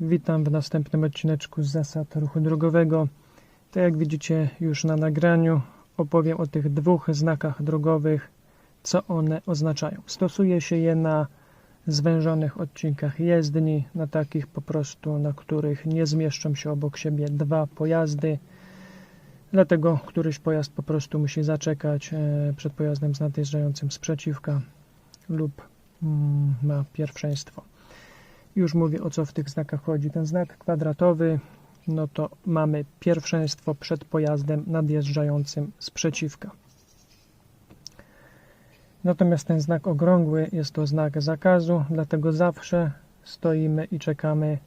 Witam w następnym odcineczku z zasad ruchu drogowego. Tak jak widzicie już na nagraniu, opowiem o tych dwóch znakach drogowych, co one oznaczają. Stosuje się je na zwężonych odcinkach jezdni, na takich po prostu, na których nie zmieszczą się obok siebie dwa pojazdy. Dlatego któryś pojazd po prostu musi zaczekać e, przed pojazdem nadjeżdżającym sprzeciwka lub mm, ma pierwszeństwo. Już mówię o co w tych znakach chodzi. Ten znak kwadratowy, no to mamy pierwszeństwo przed pojazdem nadjeżdżającym sprzeciwka. Natomiast ten znak okrągły jest to znak zakazu, dlatego zawsze stoimy i czekamy,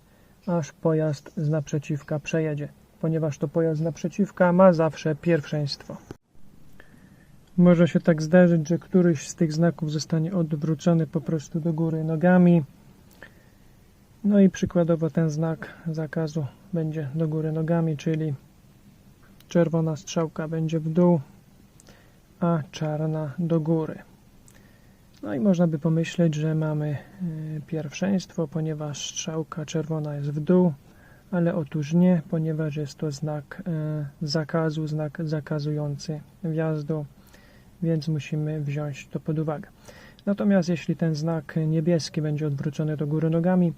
aż pojazd z naprzeciwka przejedzie, ponieważ to pojazd z naprzeciwka ma zawsze pierwszeństwo. Może się tak zdarzyć, że któryś z tych znaków zostanie odwrócony po prostu do góry nogami. No i przykładowo ten znak zakazu będzie do góry nogami, czyli czerwona strzałka będzie w dół, a czarna do góry. No i można by pomyśleć, że mamy y, pierwszeństwo, ponieważ strzałka czerwona jest w dół, ale otóż nie, ponieważ jest to znak y, zakazu, znak zakazujący wjazdu, więc musimy wziąć to pod uwagę. Natomiast jeśli ten znak niebieski będzie odwrócony do góry nogami,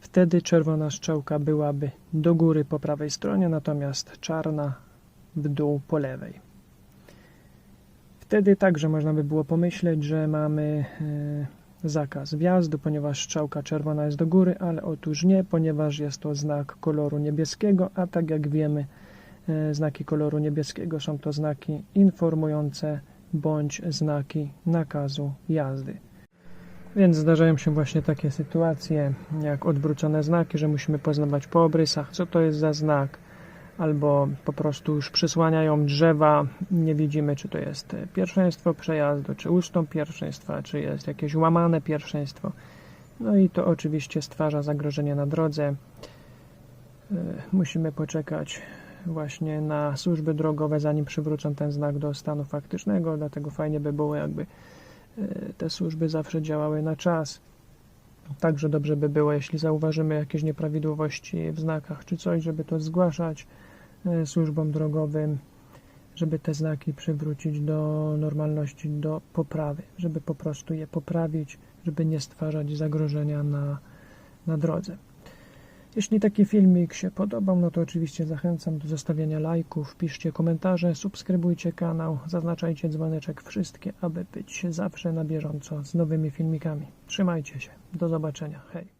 wtedy czerwona strzałka byłaby do góry po prawej stronie, natomiast czarna w dół po lewej. Wtedy także można by było pomyśleć, że mamy e, zakaz wjazdu, ponieważ strzałka czerwona jest do góry, ale otóż nie, ponieważ jest to znak koloru niebieskiego, a tak jak wiemy, e, znaki koloru niebieskiego są to znaki informujące bądź znaki nakazu jazdy. Więc zdarzają się właśnie takie sytuacje, jak odwrócone znaki, że musimy poznawać po obrysach, co to jest za znak, albo po prostu już przysłaniają drzewa, nie widzimy, czy to jest pierwszeństwo przejazdu, czy ustąp pierwszeństwa, czy jest jakieś łamane pierwszeństwo. No i to oczywiście stwarza zagrożenie na drodze. E, Musimy poczekać właśnie na służby drogowe, zanim przywrócą ten znak do stanu faktycznego, dlatego fajnie by było, jakby te służby zawsze działały na czas. Także dobrze by było, jeśli zauważymy jakieś nieprawidłowości w znakach czy coś, żeby to zgłaszać e, służbom drogowym, żeby te znaki przywrócić do normalności, do poprawy, żeby po prostu je poprawić, żeby nie stwarzać zagrożenia na, na drodze. Jeśli taki filmik się podobał, no to oczywiście zachęcam do zostawienia lajków, piszcie komentarze, subskrybujcie kanał, zaznaczajcie dzwoneczek wszystkie, aby być zawsze na bieżąco z nowymi filmikami. Trzymajcie się, do zobaczenia, hej!